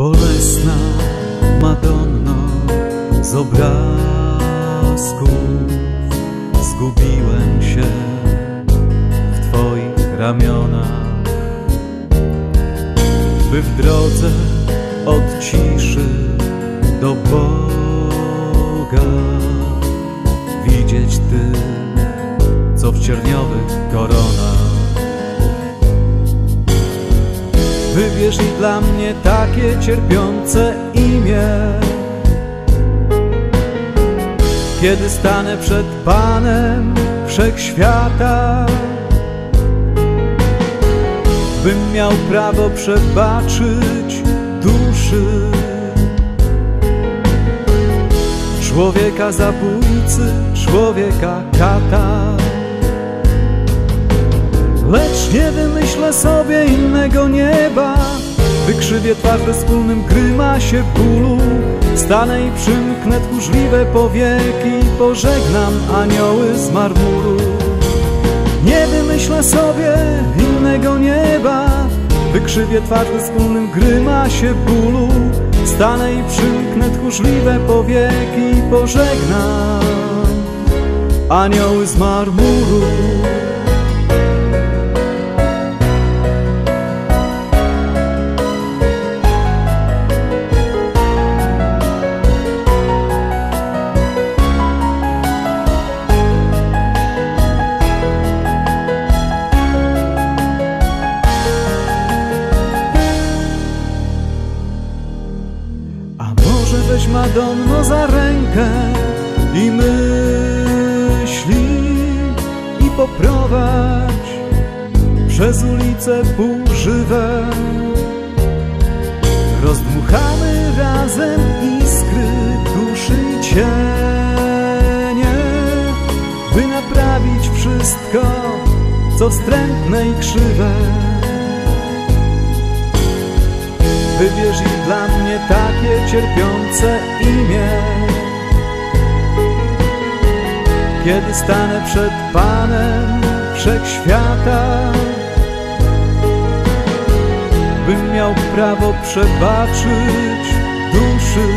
Bolesna Madonno z obrazków Zgubiłem się w Twoich ramionach. By w drodze od ciszy do Boga Widzieć Ty, co w cierniowych Wybierz dla mnie takie cierpiące imię? Kiedy stanę przed Panem Wszechświata Bym miał prawo przebaczyć duszy. Człowieka zabójcy, człowieka kata Lecz nie wymyślę sobie innego nieba Wykrzywię twarz we wspólnym grymasie bólu. Stanę i przymknę tchórzliwe powieki Pożegnam anioły z marmuru. Nie wymyślę sobie innego nieba Wykrzywię twarz we wspólnym grymasie bólu. Stanę i przymknę tchórzliwe powieki Pożegnam anioły z marmuru weź Madonno za rękę i myśli i poprowadź przez ulice półżywe. Rozdmuchamy razem iskry duszy i cienie, by naprawić wszystko, co wstrętne i krzywe. Wybierz i dla mnie takie cierpiące imię. Kiedy stanę przed Panem Wszechświata Bym miał prawo przebaczyć duszy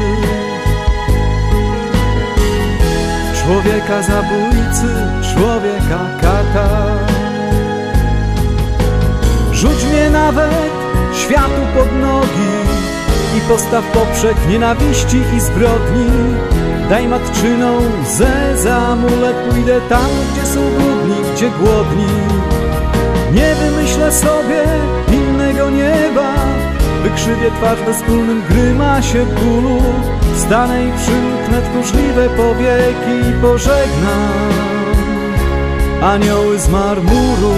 Człowieka zabójcy, człowieka kata. Rzuć mnie nawet światu pod nogi postaw poprzek nienawiści i zbrodni. Daj matczyną ze za amulet, pójdę tam, gdzie są brudni, gdzie głodni. Nie wymyślę sobie innego nieba, wykrzywię twarz we wspólnym grymasie bólu. Stanę i przymknę tchórzliwe powieki i pożegnam anioły z marmuru.